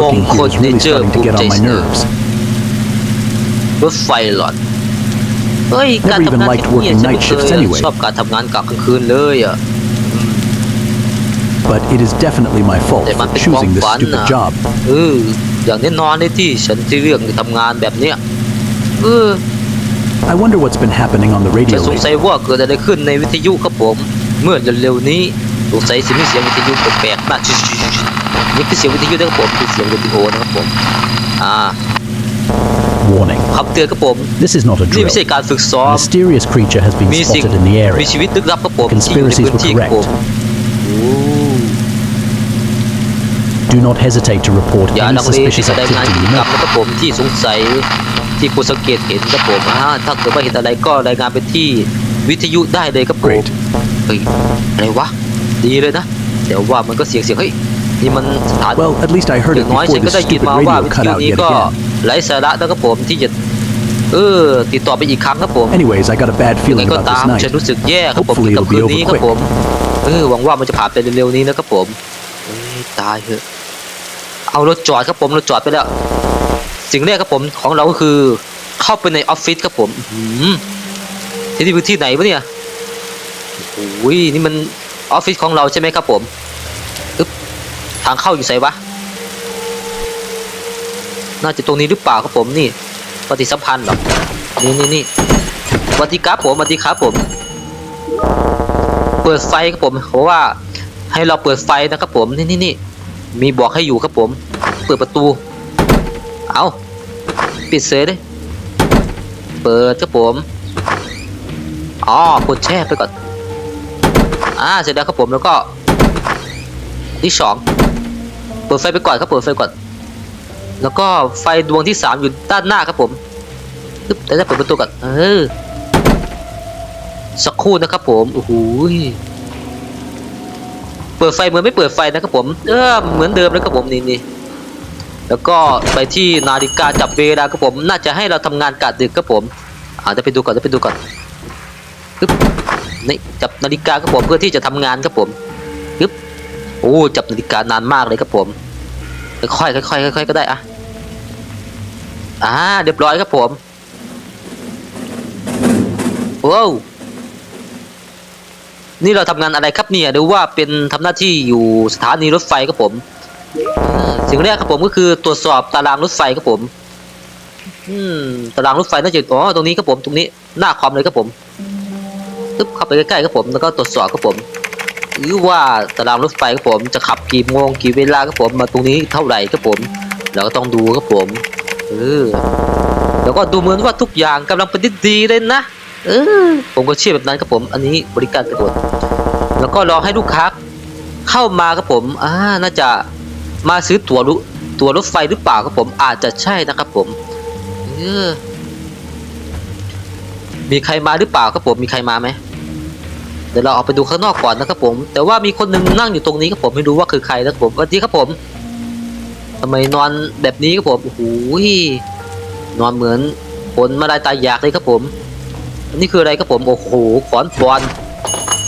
Working here is really Nature starting to get on my Purchase. nerves. รถไฟหลอดเฮ้ย Never การ even ทำงาน liked ที่นี่ working ฉันไม่ night เค shifts ย anyway. ชอบการทำงานกะกลางคืนเลยอะ But it is definitely my fault แต่มัน for เป็นความ choosing this ฝัน stupid นะ job. เอออย่างแน่นอนเลยที่ฉันที่เรื่องทำงานแบบเนี้ยเออ I wonder what's been happening on the ฉั radio นสงสั lately. ยว่าเกิดอะไรขึ้นในวิทยุครับผม เมื่อเร็วๆนี้สงสัยเสียงเสียงวิทยุแปลกๆมากชิๆ นี่คือเสียงวิทยุนะครับผมคือเสียงเรดิโอนะครับผมอ่า Warning. คำเตือนครับผม This is not a นี่ drill. ไม่ใช่การฝึกซ้อ A ม mysterious creature has been มีสิ่ง spotted in the มี area. ชีวิตลึกลับครับผมที่อยู่ใน Conspiracies พื้นที่ were ครับผม correct. โอ้ Do not hesitate to report อย่า any ลังเลที่ suspicious แสดงงาน activity กิ you จกรรม know. นะครับผมที่สงสัยที่คุณสังเกตเห็นครับผมอ่าถ้าเกิดว่าเห็นอะไรก็รายงานไปที่วิทยุได้เลยครับผม Great. เฮ้ยอะไรวะดีเลยนะแต่ว่ามันก็เสียงเสียงเฮ้ย นี่มันสถาน Well, at least I อ heard ย่า it งน้อยฉั before นก็ the ได้ยิน stupid มาว่า radio วิท cut ยุ out นี้ yet ก็ again. ไร้สาระนะครับผมที่จะเออติดต่อไปอีกครั้งครับผม Anyways, I got a bad ยังไง feeling ก็ about ตา this มฉัน night. รู้สึกแย่ครับผม Hopefully กับ it'll คื be น over นี้ครับ quick. ผมเออหวังว่ามันจะผ่านไปเร็วๆนี้นะครับผมเอ้ยตายเถอะเอารถจอดครับผมรถจอดไปแล้วสิ่งแรกครับผมของเราก็คือเข้าไปในออฟฟิศครับผมอื้อหือที่นี่พื้นที่ไหนวะเนี่ยโอ้ยนี่มันออฟฟิศของเราใช่ไหมครับผมอึ๊บ ทางเข้าอยู่ไสวะ น่าจะตรงนี้หรือเปล่าครับผมนี่ ปฏิสัมพันธ์หรอ นี่นี่นี่สวัสดีครับผมสวัสดีครับผม เปิดไฟครับผมเพราะว่าให้เราเปิดไฟนะครับผม นี่นี่นี่มีบอกให้อยู่ครับผม เปิดประตู เอาปิดเสยเลยเปิดครับผมอ๋อกดแช่ไปก่อน อ่า เสร็จแล้วครับผมแล้วก็ที่สอง ปิดไฟไปก่อนครับเปิดไฟก่อน แล้วก็ไฟดวงที่สามอยู่ด้านหน้าครับผมปึ๊บแต่จะเปิดประตูก่อนเออสักครู่นะครับผมโอ้โหเปิดไฟเหมือนไม่เปิดไฟนะครับผม เออเหมือนเดิมเลยครับผมนี่นี่แล้วก็ไปที่นาฬิกาจับเวลาครับผม น่าจะให้เราทำงานกะดึกครับผมอาจจะไปดูก่อนจะไปดูก่อนปึ๊บนี่จับนาฬิกาครับผมเพื่อที่จะทำงานครับผม โอ้จับนาฬิกานานมากเลยครับผม ค่อยๆค่อยๆค่อยๆก็ได้อะอ่าเรียบร้อยครับผมว้าวนี่เราทำงานอะไรครับเนี่ยหรือว่าเป็นทำหน้าที่อยู่สถานีรถไฟครับผมสิ่งแรกครับผมก็คือตรวจสอบตารางรถไฟครับผม อืมตารางรถไฟน่าจะอ๋อตรงนี้ครับผมตรงนี้หน้าคอมเลยครับผมตึ๊บเข้าไปใกล้ๆครับผมแล้วก็ตรวจสอบครับผม หรือว่าตารางรถไฟครับผมจะขับกี่โมงกี่เวลาครับผมมาตรงนี้เท่าไหร่ครับผมเราก็ต้องดูครับผมเออแล้วก็ดูเหมือนว่าทุกอย่างกำลังเป็นดีเลยนะเออผมก็เชื่อแบบนั้นครับผม อันนี้บริการกระโดดแล้วก็รอให้ลูกค้าเข้ามาครับผมอ่าน่าจะมาซื้อตั๋วรตั๋วรถไฟหรือเปล่าครับผมอาจจะใช่นะครับผมเออมีใครมาหรือเปล่าครับผมมีใครมาไหม เดี๋ยวเราออกไปดูข้างนอกก่อนนะครับผม แต่ว่ามีคนหนึ่งนั่งอยู่ตรงนี้ครับผมไม่รู้ว่าคือใครนะครับผมสวัสดีครับผมทำไมนอนแบบนี้ครับผมโอ้โหนอนเหมือนคนมาลายตายอยากเลยครับผมนนี้คืออะไรครับผม โอ้โหขอนบอล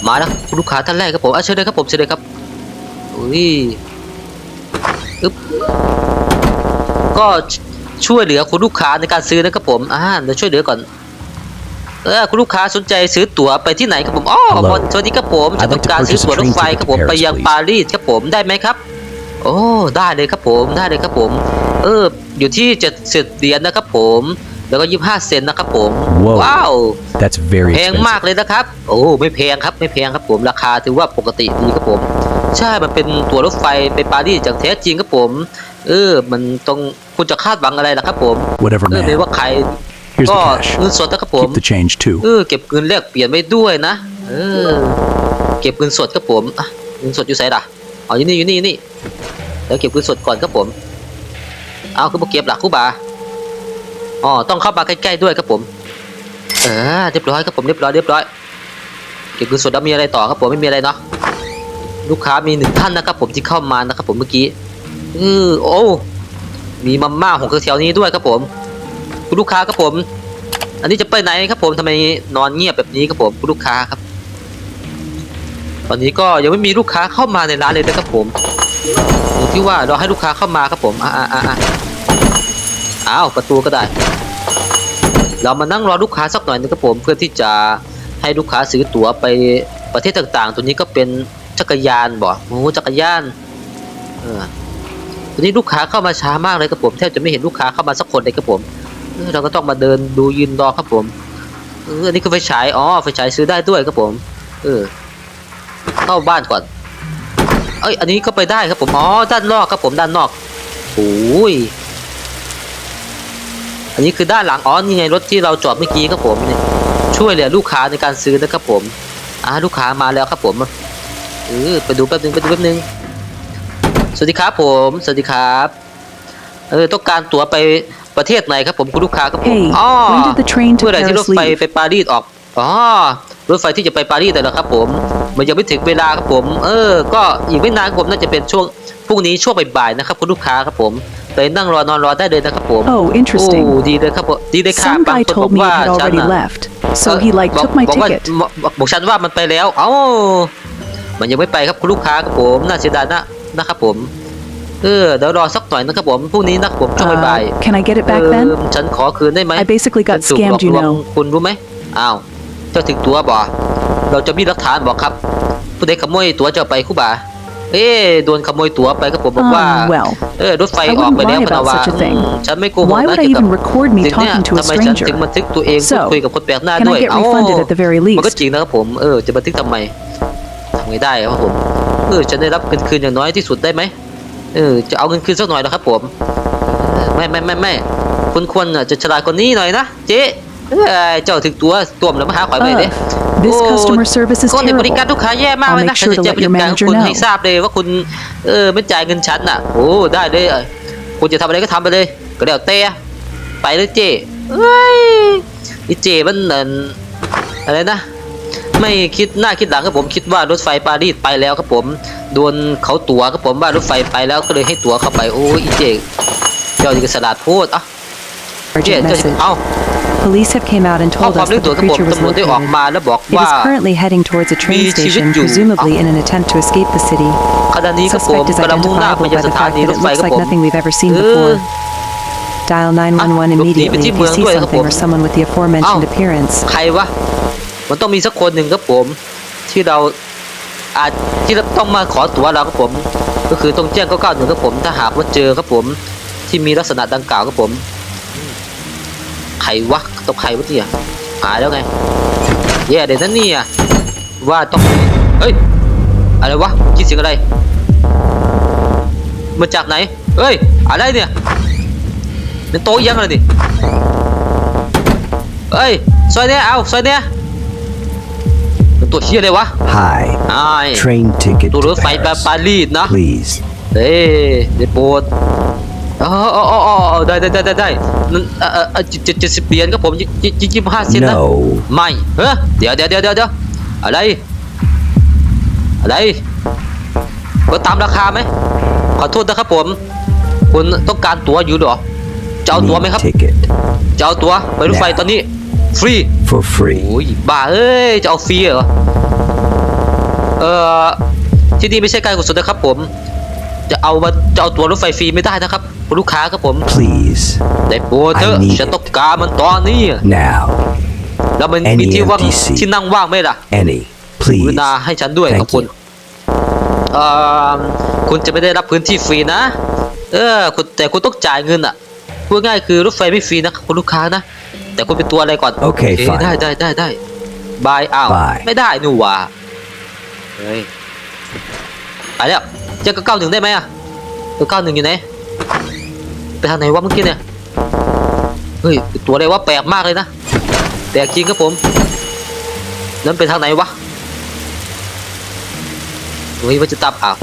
มาแล้วคุณลูกค้าท่านแรกครับผมอะเชิญเลยครับผมเชิญเลยครับอุ้ยอึ๊บก็ช่วยเหลือคุณลูกค้าในการซื้อนะครับผมอ่าเดี๋ยวช่วยเหลือก่อน เออคุณลูกค้าสนใจซื้อตั๋วไปที่ไหนครับผมอ๋อ Hello. สวัสดีครับผมจะ I'd like ต้องการ to ซื้อ purchase a ตั๋วรถ train ไฟ ticket ครับ to ผม Paris, ไปยัง please. ปารีสครับผมได้ไหมครับ โอ้ได้เลยครับผมได้เลยครับผม เอออยู่ที่เจ็ดสิบเหรียญนะครับผมแล้วก็ยี่ห้าเซนต์นะครับผม Whoa. ว้าว That's very แพงมาก expensive. เลยนะครับ โอ้ไม่แพงครับไม่แพงครับผมราคาถือว่าปกติดีครับผม ใช่มันเป็นตั๋วรถไฟไปปารีสอย่างแท้จริงครับผม เออ มันต้องคุณจะคาดหวังอะไรล่ะครับผม Whatever, เออไม่ man. ว่าใคร Here's ก็ the cash. เงินสดนะครับผม Keep the change too. เออเก็บเงินแลกเปลี่ยนไว้ด้วยนะ เออ เก็บเงินสดครับผมอะเงินสดอยู่ไสล่ะอ๋ออยู่นี่อยู่นี่อยู่นี่เดี๋ยวเก็บเงินสดก่อนครับผม เอาคือบ่เก็บหลักคู่บาอ๋อต้องเข้ามาใกล้ๆด้วยครับผม เออเรียบร้อยครับผมเรียบร้อยเรียบร้อย เก็บเงินสดแล้วมีอะไรต่อครับผมไม่มีอะไรเนาะลูกค้ามีหนึ่งท่านนะครับผมที่เข้ามานะครับผมเมื่อกี้เออโอ้ มีมาม่าของแถวๆนี้ด้วยครับผม คุณลูกค้าครับผม อันนี้จะไปไหนครับผมทำไมนอนเงียบแบบนี้ครับผมคุณลูกค้าครับ ตอนนี้ก็ยังไม่มีลูกค้าเข้ามาในร้านเลยนะครับผมอยู่ที่ว่าเราให้ลูกค้าเข้ามาครับผมอ่าอ่าอ่าอ้าวประตูก็ได้ เรามานั่งรอลูกค้าสักหน่อยนึงครับผมเพื่อที่จะให้ลูกค้าซื้อตั๋วไปประเทศต่างๆ ตัวนี้ก็เป็นจักรยานบ่โอ้จักรยานเออตัวนี้ลูกค้าเข้ามาช้ามากเลยครับผมแทบจะไม่เห็นลูกค้าเข้ามาสักคนเลยครับผม เราก็ต้องมาเดินดูยืนรอครับผมเอออันนี้คือไฟฉายอ๋อไฟฉายซื้อได้ด้วยครับผม เออ เข้าบ้านก่อน เอ้ยอันนี้ก็ไปได้ครับผมอ๋อด้านนอกครับผมด้านนอกโอ้ยอันนี้คือด้านหลังอ๋อนี่ไงรถที่เราจอดเมื่อกี้ครับผมเนี่ยช่วยเหลือลูกค้าในการซื้อนะครับผมอ่าลูกค้ามาแล้วครับผมเออไปดูแป๊บนึงไปดูแป๊บนึงสวัสดีครับผม สวัสดีครับ เออต้องการตั๋วไป ประเทศไหนครับผมคุณลูกค้าครับผม Hey, อ๋อ when did the train to เมื่อไหร่ที่รถ Paris ไฟ leave? ไปปารีสออก อ๋อ รถไฟที่จะไปปารีสแต่ละครับผม มันยังไม่ถึงเวลาครับผม เออ ก็อีกไม่นานครับผมน่าจะเป็นช่วงพรุ่งนี้ช่วงบ่ายๆนะครับคุณลูกค้าครับผมเลยนั่งรอนอนรอได้เลยนะครับผม Oh, โอ้ interesting. ดีเลยครับผมดีเลยค่ะ Some บาง guy คนบอ told ก me ว่า he had ฉัน already น่ะ left, so he like บอก took my บอกว่า ticket. บอกบอกบอกฉันว่ามันไปแล้ว เอ้า มันยังไม่ไปครับคุณลูกค้าครับผม น่าเสียดายนะนะครับผม เออเดี๋ยวรอสักหน่อยนะครับผมพรุ่งนี้นะครับผมช่วงบ่าย Uh, can I get it ๆ back เออ then? ฉันขอคืนได้ไหม I basically ฉัน got ถูกหลอก scammed, you ลวง know. คุณรู้ไหมอ้าวเจ้าถึงตัวบ่เราจะมีหลักฐานบอกครับ ผู้ใดขโมยตั๋วเจ้าไปคู่บ่าเอ๊ะโดนขโมยตั๋วไปครับผมบอกว่า Um, well, เออรถไฟ I ออก wouldn't ไปแล้ว lie พะนา about วา such a อื thing. มฉันไม่โกหก Why นะ would I เกี่ยวกับ even record me สิ่งเนี้ย talking to a ทำไมฉัน stranger? ถึงบันทึกตัวเองพูด So, คุยกับคนแปลกหน้า Can ด้วย I get เอ้า refunded at the very มันก็ least? จริงนะครับผมเออจะบันทึกทำไมทำไงได้ครับผมเออจะได้รับเงินคืนอย่างน้อยที่สุดได้ไหม เออจะเอาเงินคืนสักหน่อยนะครับผมเออไม่ไม่ไม่ไม่คุณควรน่ะจะฉลาดกว่านี้หน่อยนะเจ๊เออเจ้าถึงตัวตัวมแล้วมาหาข่อยไปเลย Ugh, this โอ้ customer service is คนในบริการ terrible. ลูกค้าแย่มากเลยนะ I'll make ฉัน sure จะ to แจ้ง let ผู้จั your ดการของ manager คุณ know. ให้ทราบเลยว่าคุณเออไม่จ่ายเงินฉันน่ะโอ้ได้เลยเออคุณจะทำอะไรก็ทำไปเลย ก็แล้วแต่ไปเลยเจ๊เอ้ยอีเจมันเอิ่นอะไรนะ ไม่คิดหน้าคิดหลังครับผมคิดว่ารถไฟปารีสไปแล้วครับผมโดนเขาตั๋วครับผมว่ารถไฟไปแล้วก็เลยให้ตั๋วเข้าไปโอ้ยอีเจเจ้าจะสลัดพูดอะเจ๊ Urgent เจ้า message. เอ้า Police have came out and ข้อ told ความ us เรื่อง that ตั๋ว the ครับผม creature was ตำรวจได้ออก located. มาแล้วบอก It ว่า is currently heading towards a train Mi station, chivit presumably in an attempt to escape the city. ขณะนี้ครับผม Suspect is กำลังมุ่งหน้าไป identifiable ยัง by ส the ถา fact นี that ร it ถไฟ looks ครับ like ผม nothing we've ever seen Uh, before. Dial 911 look, immediately di- if di- you see di- something or di- someone with the aforementioned Ow. appearance. มันต้องมีสักคนหนึ่งครับผม ที่เราอาจที่ต้องมาขอตั๋วเราครับผม ก็คือต้องแจ้ง991ครับผม ถ้าหากว่าเจอครับผม ที่มีลักษณะดังกล่าวครับผมอืมใครวะต้องใครวะเนี่ยหายแล้วไงแย่เดี๋ยวนั่นนี่ยว่าต้องเฮ้ยอะไรวะคิดเสียงอะไรมาจากไหนเฮ้ยอะไรเนี่ยเป็นโต๊ะยังอะไรดิเฮ้ยซอยเนี้ยเอาซอยเนี้ย ตัวเชี่ยเลยวะ Hi. ไอ้าย Train ticket ตัวร to ถไฟไป Paris. ปารีสนะ Please. เอ้ยเดี๋ยวโปรดอ๋ออ๋ออ๋ออ๋อได้ได้ได้ได้ได้นั่นเอ่อเอ่อเอ่อเจ็ดเจ็ดเจ็ดสิบเหรียญครับผมยี่ยี่ยี่สิบห้าเซนต์นะ No. ไม่เฮ้ยเดี๋ยวเดี๋ยวเดี๋ยวเดี๋ยวเดี๋ยวอะไร อะไรก็ตามราคาไหม ขอโทษนะครับผม คุณต้องการตั๋วอยู่เหรอจะเอาตั๋วไหมครับ Need ticket จะเอาตั๋วไปรถไฟตอนนี้ ฟรี for free. โอ้ยบ้าเอ้ย จะเอาฟรีเหรอ เออที่นี่ไม่ใช่การกุศลนะครับผม จะเอามาจะเอาตั๋วรถไฟฟรีไม่ได้นะครับคุณลูกค้าครับผม Please. ได้โปรดเถอะ I need ฉันต้องการมันตอนนี้ Now. แล้วมัน Any มีที่ว่าง empty seat ที่นั่งว่างไหมล่ะ Any. กรุ Please. ณาให้ฉันด้วย Thank ขอบคุณ you เอ่อคุณจะไม่ได้รับพื้นที่ฟรีนะ เออคุณแต่คุณต้องจ่ายเงินอะ พูดง่ายคือรถไฟไม่ฟรีนะคุณลูกค้านะ แต่คุณเป็นตัวอะไรก่อนโอเค fine ได้ได้ได้ได้บายอ้าว Bye ไม่ได้หนูว่ะเฮ้ยไปแล้วเจอกับเก้าหนึ่งได้ไหมอะเก้าหนึ่งอยู่ไหนไปทางไหนวะเมื่อกี้เนี่ยเฮ้ยตัวอะไรวะแปลกมากเลยนะแปลกจริงครับผมแล้วมันไปทางไหนวะเฮ้ยว่าจะตามอ่าว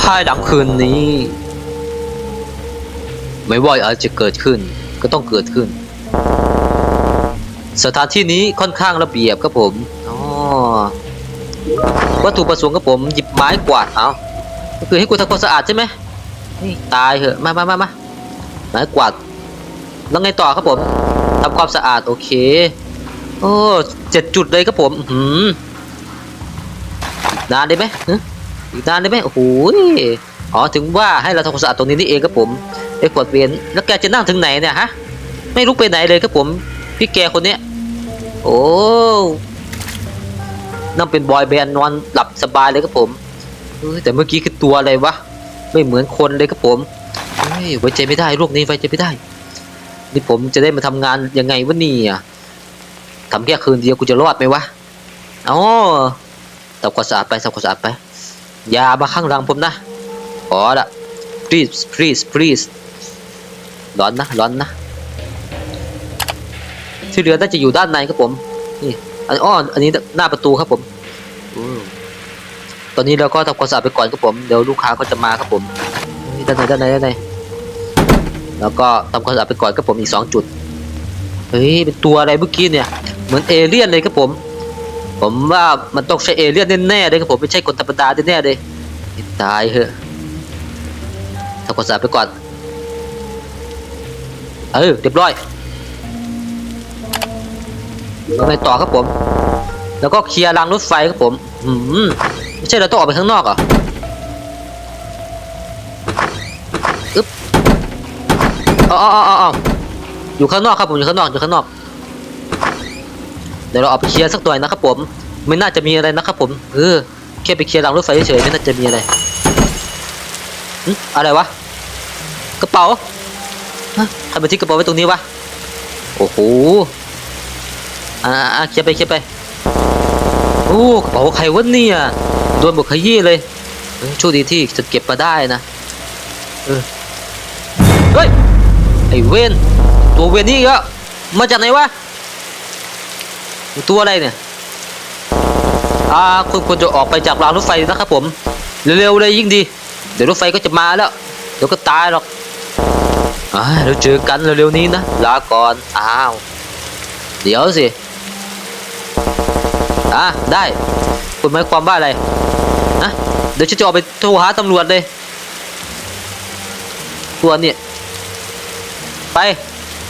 ภายหลังคืนนี้ ไม่ว่าอะไรจะเกิดขึ้นก็ต้องเกิดขึ้น สถานที่นี้ค่อนข้างระเบียบครับผมอ๋อวัตถุประสงค์ครับผมหยิบไม้กวาดเอาก็คือให้กูทำความสะอาดใช่ไหมนี่ตายเหอะมามามามาไม้กวาดแล้วไงต่อครับผมทำความสะอาดโอเคโอ้เจ็ดจุดเลยครับผมอื้อหือนานได้ไหมฮะอีกนานได้ไหมโอ้โหอ๋อถึงว่าให้เราทำความสะอาดตรงนี้นี่เองครับผมไอ้กดเวียนแล้วแกจะนั่งถึงไหนเนี่ยฮะ ไม่ลุกไปไหนเลยครับผมพี่แกคนเนี้ย โอ้นั่งเป็นบอยแบนด์นอนหลับสบายเลยครับผมแต่เมื่อกี้คือตัวอะไรวะไม่เหมือนคนเลยครับผมไว้ใจไม่ได้โรคนี้ไว้ใจไม่ได้ นี่ผมจะได้มาทำงานยังไงวะเนี่ยทำแค่คืนเดียวกูจะรอดไหมวะอ๋อทำความสะอาดไปทำความสะอาดไปอย่ามาข้างหลังผมนะขอละ please please please ร้อนนะร้อนนะ ที่เหลือน่าจะอยู่ด้านในครับผม นี่ อันอ้ออันนี้หน้าประตูครับผมตอนนี้เราก็ทำความสะอาดไปก่อนครับผม เดี๋ยวลูกค้าก็จะมาครับผมด้านในด้านในด้านในแล้วก็ทำความสะอาดไปก่อนครับผมอีกสองจุด เฮ้ย เป็นตัวอะไรเมื่อกี้เนี่ย เหมือนเอเลี่ยนเลยครับผม ผมว่ามันต้องใช่เอเลี่ยนแน่ๆเลยครับผม ไม่ใช่คนธรรมดาแน่ๆเลยตายเหอะทำความสะอาดไปก่อน เออ เรียบร้อย แล้วไงต่อครับผม แล้วก็เคลียร์รางรถไฟครับผม อืมไม่ใช่เราต้องออกไปข้างนอกเหรออึ๊บอ๋ออ๋ออ๋ออ๋อยู่ข้างนอกครับผมอยู่ข้างนอกอยู่ข้างนอก เดี๋ยวเราออกไปเคลียร์สักหน่อยนะครับผม ไม่น่าจะมีอะไรนะครับผมเออแค่ไปเคลียร์รางรถไฟเฉยๆไม่น่าจะมีอะไรอะไรวะกระเป๋าฮะใครมทิ้งกระเป๋าไว้ตรงนี้วะ โอ้โห อ่าอ่าเคลียไปเคลียไปโอ้กระเป๋าใครวะเนี่ยโดนบุกขยี้เลยโชคดีที่จะเก็บมาได้นะเออเฮ้ยไอเวนตัวเวนนี่ก็มาจากไหนวะตัวอะไรเนี่ยอ่าคุณควรจะออกไปจากรางรถไฟนะครับผมเร็วๆเลยยิ่งดี เดี๋ยวรถไฟก็จะมาแล้วเดี๋ยวก็ตายหรอกอ่าเราเจอกันเร็วๆนี้นะลาก่อนอ้าวเดี๋ยวสิ อะได้คุณหมายความว่าอะไรนะเดี๋ยวฉันจะออกไปโทรหาตำรวจเลยตัวเนี่ยไป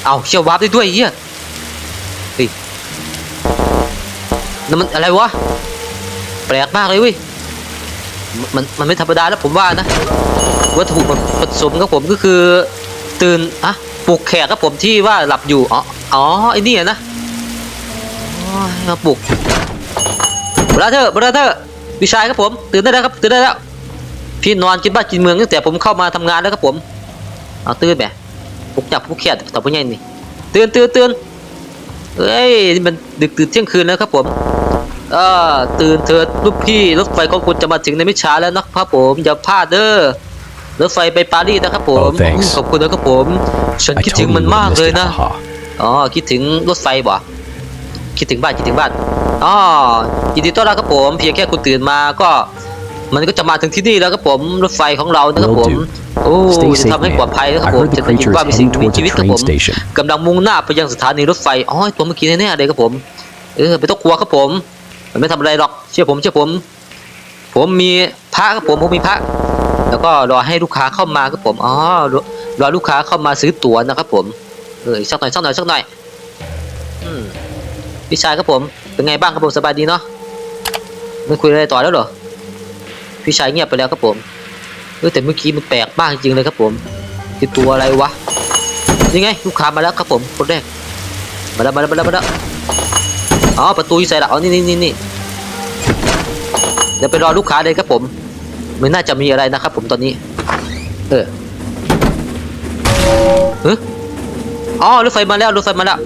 เอาเชี่ยววาร์ปได้ด้วยเฮียเฮ้ยนั่นมันอะไรวะ แปลกมากเลยเว้ยมันมันไม่ธรรมดาแล้วผมว่านะ วัตถุผสมครับผมก็คือ ตื่นอะปลุกแขกครับผมที่ว่าหลับอยู่ อ๋อ อ๋อไอ้นี่นะอ๋อมาปลุก บราเธอร์บราเธอร์พี่ชายครับผม ตื่นได้แล้วครับ ตื่นได้แล้ว พี่นอนกินบ้านกินเมืองตั้งแต่ผมเข้ามาทำงานแล้วครับผม เอาตื่นแหมปลุกจับปลุกแขกต่อไปยังนี่ ตื่นตื่นตื่นเฮ้ยนี่มันดึกตื่นเที่ยงคืนแล้วครับผมเออตื่นเถิดลูกพี่รถไฟของคุณจะมาถึงในไม่ช้าแล้วนะครับผม อย่าพลาดเด้อรถไฟไปปารีสนะครับผม Oh, thanks. ขอบคุณนะครับผม ฉัน I คิดถึง totally มัน would มาก have เลย missed it. นะ Haha. อ๋อ คิดถึงรถไฟบ่ คิดถึงบ้านคิดถึงบ้านอ๋อยินดีต้อนรับครับผมเพียงแค่คุณตื่นมาก็ มันก็จะมาถึงที่นี่แล้วครับผมรถไฟของเรานะครับผม Will do. โอ้ Stay จะ safe, ทำให้ man. ปลอดภัยนะครับ I ผม heard the จะได้ยิน creature ว่า is มีสิ่ง heading มี towards ชี a วิตครับ train ผม station. กำลังมุ่งหน้าไปยังสถานีรถไฟอ๋อตัวเมื่อกี้แน่ๆเลยครับผมเออไม่ต้องกลัวครับผมมันไม่ทำอะไรหรอกเชื่อผมเชื่อผม ผมมีพระครับผมผมมีพระแล้วก็รอให้ลูกค้าเข้ามาครับผมอ๋อรอรอลูกค้าเข้ามาซื้อตั๋วนะครับผมเอออีกสักหน่อยสักหน่อยสักหน่อยอืม พี่ชายครับผม เป็นไงบ้างครับผมสบายดีเนาะไม่คุยอะไรต่อแล้วเหรอ พี่ชายเงียบไปแล้วครับผมเออแต่เมื่อกี้มันแปลกมากจริงๆเลยครับผมคือตัวอะไรวะยังไงลูกค้ามาแล้วครับผมคนแรกมาแล้วมาแล้วมาแล้วมาแล้วอ๋อประตูอยู่ใส่ละอ๋อนี่นี่นี่นี่เดี๋ยวไปรอลูกค้าเลยครับผมไม่น่าจะมีอะไรนะครับผมตอนนี้ เออเฮ้ยอ๋อรถไฟมาแล้วรถไฟมาแล้ว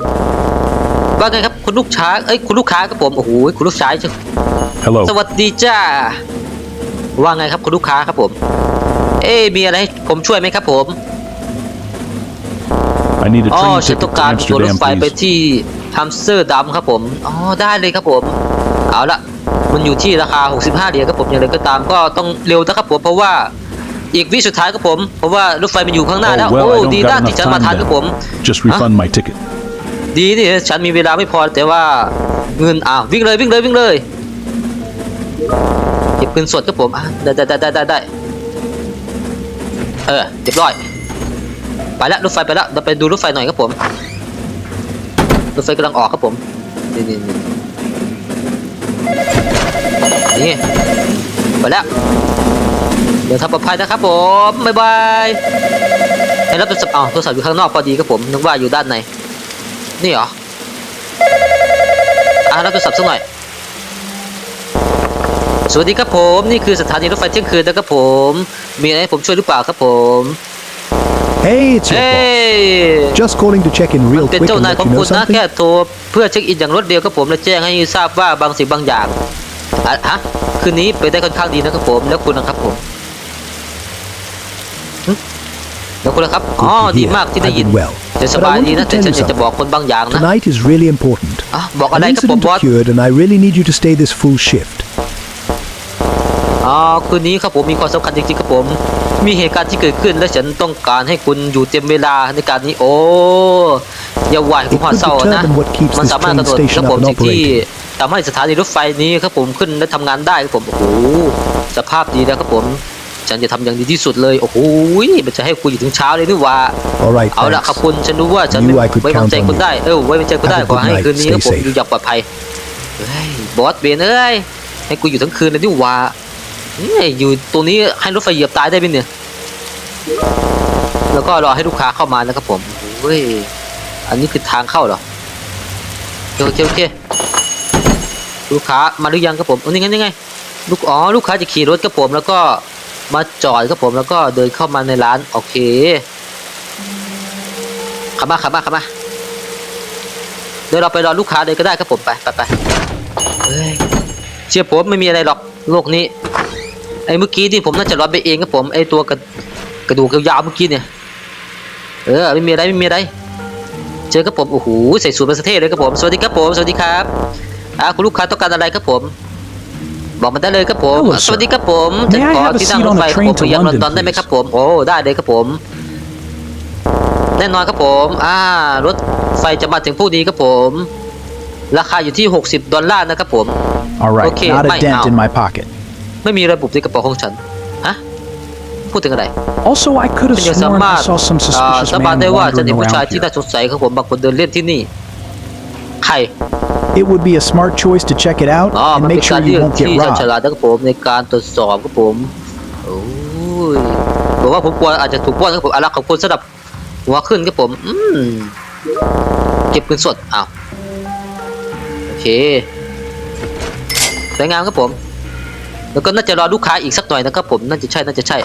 ว่าไงครับคุณลูกช้าเอ้ยคุณลูกค้าครับผมโอ้โหคุณลูกชาย Hello. สวัสดีจ้าว่าไงครับคุณลูกค้าครับผม เอ๊ะมีอะไรให้ผมช่วยไหมครับผม I need a อ๋อ train ฉัน ticket ต้อง to การตั๋วรถ Amsterdam, ไฟไป please. ที่ฮัมสเตอร์ดัมครับผม อ๋อ ได้เลยครับผม เอาละมันอยู่ที่ราคา 65 เหรียญครับผมอย่างไรก็ตามก็ต้องเร็วนะครับผม เพราะว่าอีกวิสุดท้ายครับผม เพราะว่ารถไฟมันอยู่ข้างหน้า Oh, แล้ว well, โอ้ I don't ดี got นะ enough ที่ฉันมา time ทันครับผม then. Just refund my ticket. ดีนี่ฉันมีเวลาไม่พอแต่ว่าเงินอ้าววิ่งเลยวิ่งเลยวิ่งเลยเก็บเงินสดครับผมได้ได้ได้ได้ได้เออเรียบร้อย ไปแล้วรถไฟไปแล้วเราไปดูรถไฟหน่อยครับผมรถไฟกำลังออกครับผมนี่นี่นี่นี่ไปแล้วเดี๋ยวทำปลอดภัยนะครับผมบ๊ายบายให้รับโทรศัพท์อ๋อโทรศัพท์อยู่ข้างนอกพอดีครับผมนึกว่าอยู่ด้านใน นี่เหรอ อ่ารับโทรศัพท์สักหน่อย สวัสดีครับผม นี่คือสถานีรถไฟเที่ยงคืนนะครับผม มีอะไรให้ผมช่วยหรือเปล่าครับผม Hey, it's your เฮ้ย boss. Just calling to check in real เป็น quick เจ้า and นาย let ของ you know คุณนะ something. แค่โทรเพื่อเช็คอินอย่างรวดเร็วครับผม และแจ้งให้ทราบว่าบางสิ่งบางอย่างอะฮะคืนนี้ไปได้ค่อนข้างดีนะครับผม แล้วคุณนะครับผมหึ แล้วคุณนะครับอ๋อ Good to ดี hear. มากที่ได้ I've ยิน been well. จะส But I บายดี wanted นะ to แต่ tell ฉั you นอยากจะ something. บอกคนบางอย่างนะ Tonight is really important. อะบอกอะ An ไรครับผม incident บอส occurred and I really need you to stay this full shift. อ๋อคืนนี้ครับผมมีความสำคัญจริงๆครับผม มีเหตุการณ์ที่เกิดขึ้นและฉันต้องการให้คุณอยู่เต็มเวลาในการนี้โอ้อย่าหวานคุณความเศร้านะ determine what keeps มัน this สามารถ train กำหนด station ครับผม up and สิ่งที่ operating. ทำให้สถานีรถไฟนี้ครับผมขึ้นและทำงานได้ครับผมโอ้โหสภาพดีแล้วครับผม ฉันจะทำอย่างดีที่สุดเลย โอ้โหมันจะให้คุณอยู่ถึงเช้าเลยนี่หว่า All right, เอาละ thanks. ขอบคุณฉันรู้ว่าฉัน Knew I could ไว้วางใจ count on คุณ you. ได้ เออไว้วางใจคุณได้ Have a ขอ good ให้ night. คืนนี้ครับผม Stay safe. อยู่อย่างปลอดภัยเฮ้ยบอสเบนเอ้ยให้กูอยู่ทั้งคืนเลยนี่หว่าเฮ้ยอยู่ตรงนี้ให้รถไฟเหยียบตายได้ไหมเนี่ย แล้วก็รอให้ลูกค้าเข้ามานะครับผมเฮ้ยอันนี้คือทางเข้าเหรอโอเคโอเคลูกค้ามาหรือยังครับผมอันนี้ไงนี่ไง ลูกอ๋อลูกค้าจะขี่รถครับผมแล้วก็ มาจอดครับผมแล้วก็เดินเข้ามาในร้านโอเคขับมาขับมาขับมาเดี๋ยวเราไปรอลูกค้าเลยก็ได้ครับผมไปไปไปเฮ้ยเชื่อผมไม่มีอะไรหรอกโลกนี้ไอ้เมื่อกี้ที่ผมน่าจะรอนไปเองครับผมไอ้ตัวกระกระดูกยาวเมื่อกี้เนี่ยเออไม่มีอะไรไม่มีอะไรเจอครับผมโอ้โหใส่สูทมาสเท่เลยครับผมสวัสดีครับผมสวัสดีครับอ่าคุณลูกค้าต้องการอะไรครับผม บอกมาได้เลยครับผม Hello, สวัสดีครับผมจะ May I ขอ have a ที่นั่ง seat รถ on ไฟ the ครับผม train ไป to ยังลอน London, ดอนได้ไหม please? ครับผม โอ้ได้เลยครับผม แน่นอนครับผม อ่ารถไฟจะมาถึงพรุ่งนี้ครับผม ราคาอยู่ที่ 60 ดอลลาร์นะครับผม All right, Okay, not a mate, dent now. in my pocket. ไม่มีระบุในกระเป๋าของฉัน ฮะ พูดถึงอะไร Also, I could have ฉันยังสา sworn มาร I ถ saw some อ่า suspicious สาบาน man ได้ว่าจะ wandering เห็นผู้ชาย around ที่ here. น่าสงสัยครับผมบางคนเดินเล่นที่นี่ ใคร It would be a smart choice to check it out อ๋อ and มันเป็น make การ sure เลื you อก won't ที่ get ฉลาดฉ robbed. ลาดนะครับผมในการตรวจสอบครับผมโอ้ยบอกว่าผมกลัวอาจจะถูกปล้นครับผมอารักขอบคุณสำหรับหัวขึ้นครับผม อืมเก็บเงินสดอ้าวโอเคสวยงามครับผม แล้วก็น่าจะรอลูกค้าอีกสักหน่อยนะครับผมน่าจะใช่น่าจะใช่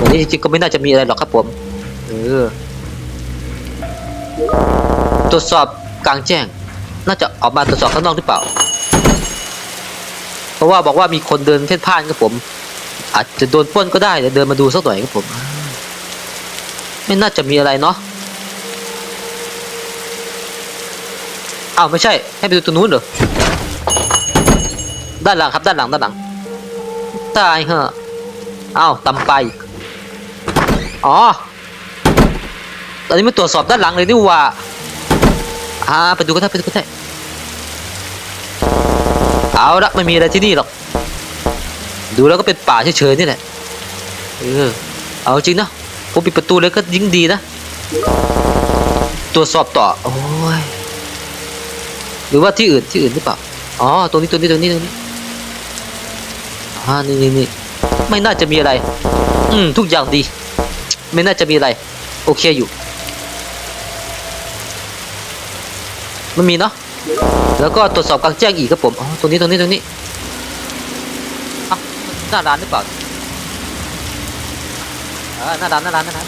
วันนี้จริงๆก็ไม่น่าจะมีอะไรหรอกครับผมเออตรวจสอบ กลางแจ้ง น่าจะออกมาตรวจสอบข้างนอกหรือเปล่า เพราะว่าบอกว่ามีคนเดินเพ่นพ่านครับผม อาจจะโดนป้นก็ได้เดี๋ยวเดินมาดูสักหน่อยครับผม ไม่น่าจะมีอะไรเนาะอ้าวไม่ใช่ ให้ไปดูตรงนู้นเหรอด้านหลังครับด้านหลังด้านหลังตายเหอะอ้าวตำไปอ๋อตอนนี้มาตรวจสอบด้านหลังเลยนี่ว่า อ่าไปดูก็ได้ไปดูก็ได้เอาละไม่มีอะไรที่นี่หรอก ดูแล้วก็เป็นป่าเฉยๆนี่แหละเออเอาจริงนะผมปิดประตูเลยก็ยิ่งดีนะตรวจสอบต่อโอ้ยหรือว่าที่อื่นที่อื่นหรือเปล่าอ๋อตรงนี้ตรงนี้ตรงนี้ตรงนี้อ่านี่นี่นี่ไม่น่าจะมีอะไร อืมทุกอย่างดี ไม่น่าจะมีอะไร โอเคอยู่ มันมีเนาะแล้วก็ตรวจสอบกลางแจ้งอีกครับผมอ๋อตรงนี้ตรงนี้ตรงนี้อะหน้าร้านหรือเปล่าเออหน้าร้านหน้าร้านหน้าร้าน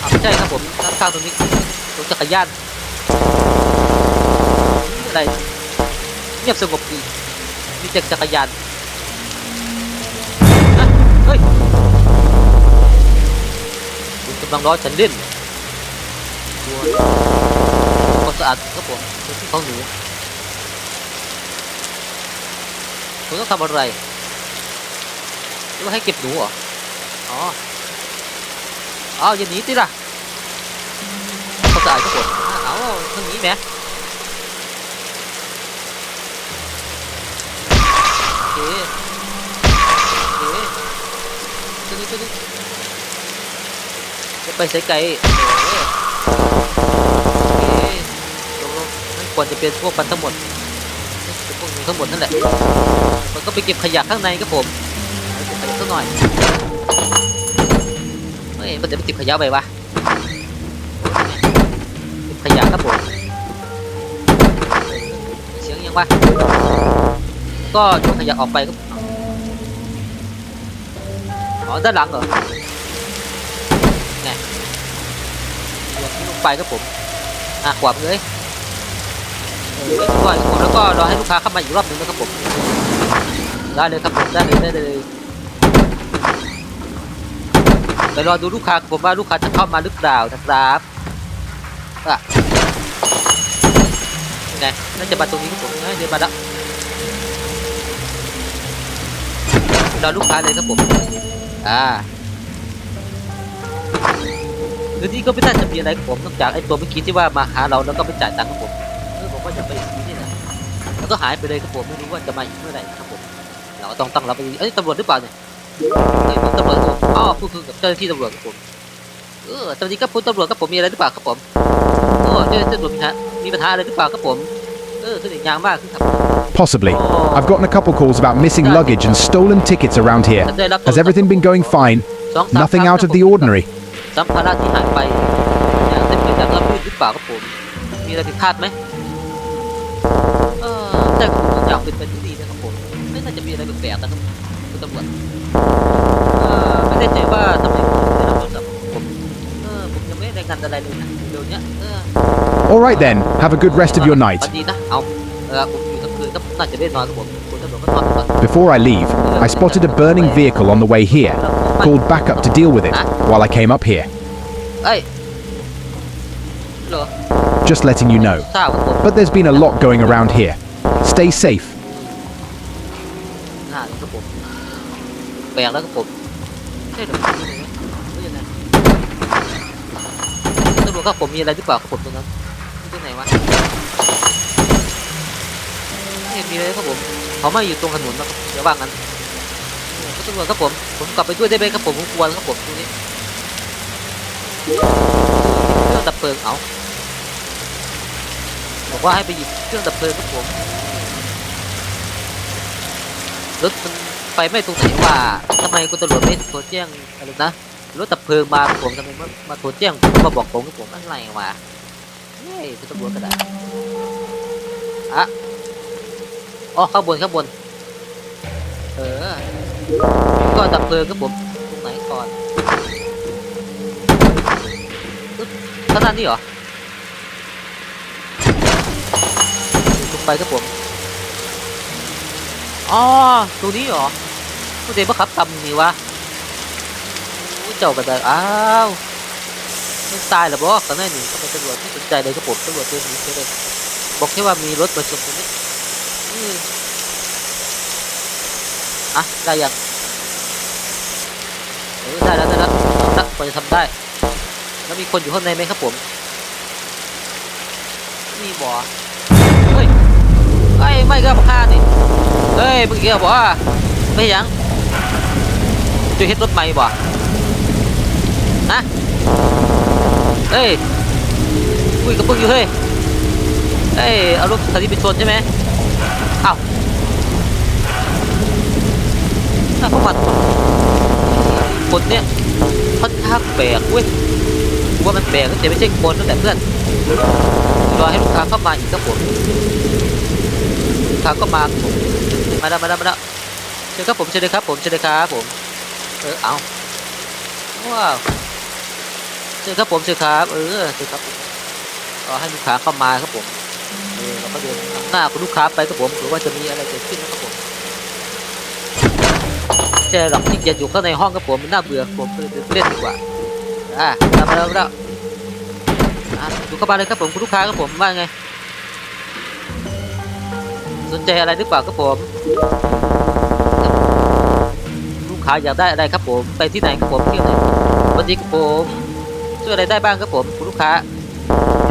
อะไม่ใช่ครับผมด้านข้างตรงนี้ตรงจักรยานอะไรเงียบสงบดีมีแต่จักรยานเฮ้ยคุณกำลังล้อฉันเล่นดู อาดครับผมพื้นที่ของหนูคุณต้องทำอะไรหรือว่าให้เก็บหนูเหรอ อ๋อเอาอย่าหนีสิล่ะความสะอาดครับผมเอาทางนี้แหมโอเคโอเคตัวนี้ตัวนี้จะไปใส่ไก่เออโอเควรจะเป็นพวกมันทั้งหมดพวกหนูอยู่ข้างบนนั่นแหละ มันก็ไปเก็บขยะข้างในครับผมเก็บขยะสักหน่อยเฮ้ยมันจะไปเก็บขยะไปวะเก็บขยะครับผมเสียงยังวะก็โยนขยะออกไปครับอ๋อด้านหลังเหรอไงโยนลงไปครับผมอะขวามือเลย เรียบร้อยครับผมแล้วก็รอให้ลูกค้าเข้ามาอีกรอบหนึ่งนะครับผมได้เลยครับผมได้เลยได้เลยไปรอดูลูกค้าผมว่าลูกค้าจะเข้ามาหรือเปล่านะครับอะไงน่าจะมาตรงนี้ครับผมเอ้ยเดินมาแล้วรอลูกค้าเลยครับผมอ่าคืนนี้ก็ไม่น่าจะมีอะไรครับผมนอกจากไอ้ตัวเมื่อกี้ที่ว่ามาหาเราแล้วก็ไม่จ่ายตังค์ครับผม จะไปที่นี่แหละแล้วก็หายไปเลยครับผมไม่รู้ว่าจะมาอีกเมื่อไหร่ครับผมเราก็ต้องตั้งรับไปดีเอ้ยตำรวจหรือเปล่าเนี่ยเฮ้ยผมตำรวจครับผมอ๋อพูดคุยกับเจ้าหน้าที่ตำรวจครับผมเออสวัสดีครับคุณตำรวจครับผมมีอะไรหรือเปล่าครับผมโอ้เจ้าหน้าที่ตำรวจมีปัญหามีปัญหาอะไรหรือเปล่าครับผมเออขึ้นอีกอย่างมากขึ้นครับ Possibly. Oh. I've gotten a couple calls about missing luggage and stolen tickets around here. ฉันได้รับ Has everything been going fine? สองสาม Nothing ครั้ง out ครั of บ the ผม ordinary. สัมภาระที่หายไปอย่างเต็มไปจากรับรื่นหรือเปล่าครับผม มีอะไรผิดพลาดไหมเออ แต่ผมทุกอย่างเป็นไปด้วยดีนะครับผมไม่น่าจะมีอะไรแปลกๆนะครับคุณตำรวจเออไม่แน่ใจว่าทำไมผมไม่ได้รับโทรศัพท์ผมเออผมยังไม่ได้รายงานอะไรเลยนะเดี๋ยวเนี้ยเออ All right then. Have a good rest of your night. วันดีนะเอาเออผมอยู่ทั้งคืนก็น่าจะได้นอนครับผมคุณตำรวจก็นอนไปก่อน Before I leave, I spotted a burning vehicle on the way here. Called back up to deal with it while I came up here. เอ้ยเหรอ Just letting you know. ทราบครับผม But there's been a lot going around here. Stay safe. หน้าเลยครับผมแปลกแล้วครับผมใช่หรอไม่ยังไงตำรวจครับผมมีอะไรหรือเปล่าครับผมตรงนั้นที่ตรงไหนวะไม่เห็นมีเลยครับผมเขาไม่อยู่ตรงถนนนะครับเดี๋ยวว่างั้นตำรวจครับผมผมกลับไปด้วยได้ไหมครับผมผมกลัวครับผมตรงนี้เครื่องดับเพลิงเอาบอกว่าให้ไปหยิบเครื่องดับเพลิงครับผม รถมันไฟไม้ตรงไหนว่าทำไมคุณตำรวจไม่โทรแจ้งอะไรนะรถดับเพลิงมาผมทำไมมามาโทรแจ้งมาบอกผมกับผมอะไรวะเฮ้ยคุณตำรวจก็ได้อะอ๋อข้างบนข้างบน เออ ก็ดับเพลิงครับผมตรงไหนก่อนข้างหน้านี่เหรอลงไปครับผม อ๋อตรงนี้เหรอตัวเดบังคับตำนี่วะโอ้เจ้ากันได้อ้าวไม่ตายหรอบอกกันแน่นี่ทำไมตำรวจไม่สนใจเลยครับผมตำรวจเดินหนีไปเลยบอกแค่ว่ามีรถมาชนตรงนี้อะได้ยังเออได้แล้วได้แล้วเอาละพอจะทำได้ แล้วมีคนอยู่ข้างในไหมครับผม มีบ่เฮ้ย ไอ้ยไม่ก็ฆ่านี่เฮ้ยเมื่อกี้บอกว่าไม่ยังจะเฮ็ดรถใหม่บ่ฮะเฮ้ยคุยกับมึงอยู่เฮ้ยเฮ้ยเอารถคันนี้ไปชนใช่ไหมเอ้าน่าพวกมันคนเนี้ยค่อนข้างแปลกเว้ยว่ามันแปลกแต่ไม่ใช่คนนั่นแหละเพื่อนรอให้ลูกค้าเข้ามาอีกครับผ มลูกค้าก็มาผมมาแล้วมาแล้วมาแล้วเชิญครับผมเชิญเลยครับผมเชิญเลยครับผมเออเอาว้าวเชิญครับผมเชิญครับ เออเชิญครับก็ให้ลูกค้าเข้ามาครับผมเออเราก็เดินหน้าคุณลูกค้าไปครับผมหรือว่าจะมีอะไรเกิดขึ้นนะครับผมใช่หรอกที่เกียจอยู่ข้างในห้องครับผมมันน่าเบื่อผมเลยเดินเล่นดีกว่าอะมาแล้วมาแล้วดูเข้ามาเลยครับผมคุณลูกค้าครับผมว่าไง สนใจอะไรหรือเปล่าครับผม ลูกค้าอยากได้อะไรครับผม ไปที่ไหนครับผมเที่ยวไหนสวัสดีครับผมช่วยอะไรได้บ้างครับผมคุณลูกค้า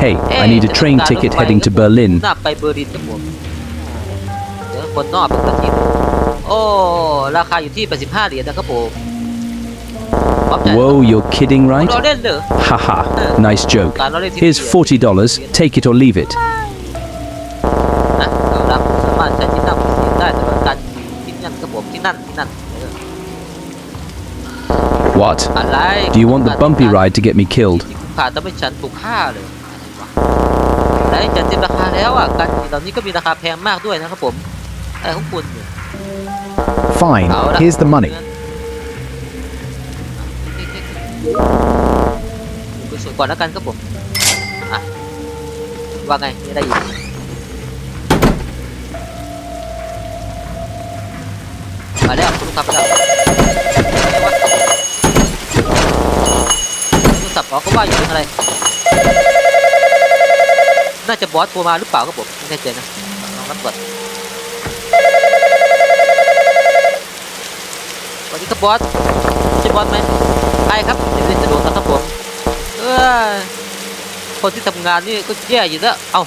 Hey, เอ๊ะ I need a จะ train ต้องการ ticket รถไฟ heading to ครับผม Berlin. หน้าไปเบอร์ลินครับผมเดี๋ยวคนนอกเป็นคนจีนโอ้ ราคาอยู่ที่ 85 เหรียญนะครับผมพร้อมจ่าย Whoa, you're kidding, เรา right? เล่นเหรอ Haha, nice joke. การเราเล่นที่ Here's $40. Take it or leave it. ที่นั่นที่นั่น What? Do you want the bumpy ride to get me killed? ขาต้องไม่ฉันถูกฆ่าเลยอะไรจะเต็มราคาแล้วอะการเหล่นี้ก็มีราคาแพงมากด้วยนะครับผมอะไรของคุณ Fine. Here's the money. สวยก่อนแล้วกันครับผมว่าไงมีอะไอยู่ มาแล้วคุณลูกค้ามาแล้วอะไรวะโทรศัพท์อ๋อเขาว่าอยู่เรื่องอะไร น่าจะบอสโทรมาหรือเปล่าครับผมไม่แน่ใจนะลองรับก่อนสวัสดีครับบอสใช่บอสไหมใช่ครับจะเรียนสะดวกนะครับผมเออคนที่ทำงานนี่ก็แย่อยู่แล้วเอ้า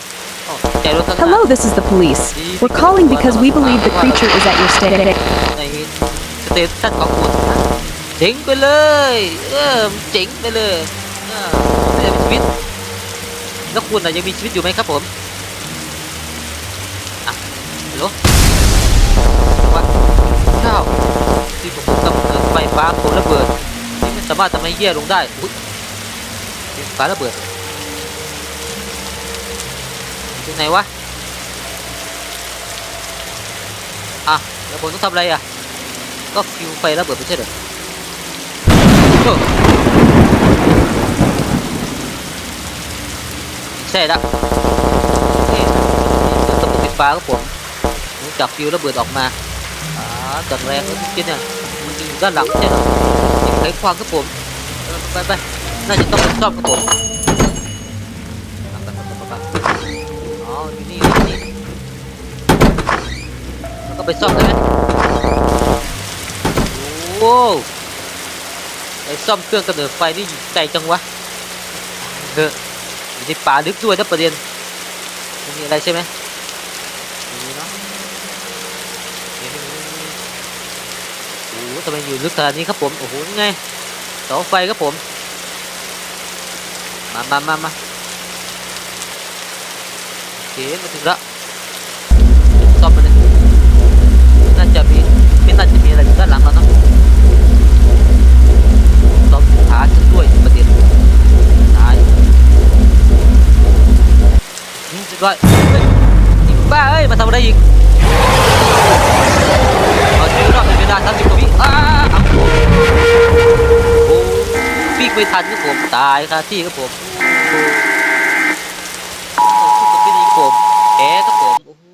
เอ้าใจรถข้างหน้า Hello, this is the police. We're calling because we believe the creature is at your stay. ในสเตชันของคุณเจ๋งไปเลย เออเจ๋งไปเลยเออไม่ได้มีชีวิตแล้วคุณน่ะยังมีชีวิตอยู่ไหมครับผมอะฮัลโหลว่าเจ้าที่ผมกำเนิดไฟฟ้าโคระเบิดที่ไม่สามารถทำให้แย่ลงได้อุ๊ยไฟฟ้าระเบิดอยู่ไหนวะอะแล้วผมต้องทำอะไรอะ ก็ฟิวไฟระเบิดไม่ใช่เหรอใช่ละนี่คือระเบิดไฟฟ้าครับผมจับฟิวระเบิดออกมาอ่าจัดแรงเลยทุกทีเนี่ยมันจะอยู่ด้านหลังไม่ใช่เหรอนี่ไขควางครับผมไปไปน่าจะต้องไปซ่อมครับผมอ๋ออยู่นี่อยู่นี่แล้วก็ไปซ่อมได้ไหม โอ้ไอ้ซ่อมเครื่องกระเนิดไฟนี่อยู่ไกลจังวะเอออยู่ในป่าลึกด้วยนะประเด็นม่มีอะไรใช่ไหมมีเนาะโอ้โหทำไมอยู่ลึกขนาดนี้ครับผม โอ้โหนี่ไงเสาไฟครับผม มามามามาโอเคมาถึงแล้วซ่อมมาเลยน่าจะมีไม่น่าจะมีอะไรอยู่ด้านหลังเราเนาะ ขาฉันด้วยประเด็นตายนี่จะด้วยอีกบ้าเอ้ยมาทำอะไรอีกเอาชีวิตรอดในเวลา30กว่าวิอ้าโอ้ปีกไม่ทันครับผมตายคาที่ครับผมโอ้โอ้สู้กับไม่ดีครับผมแพ้ครับผมโอ้โห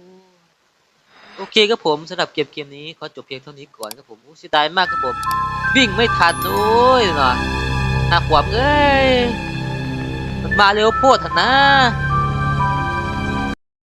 โอเคครับผมสำหรับเกมเกมนี้ขอจบเพียงเท่านี้ก่อนครับผมโอ้เสียดายมากครับผม วิ่งไม่ทันโอ้ยน่ะหักขวบเอ้ยมันมาเร็วโพดเถอะนะ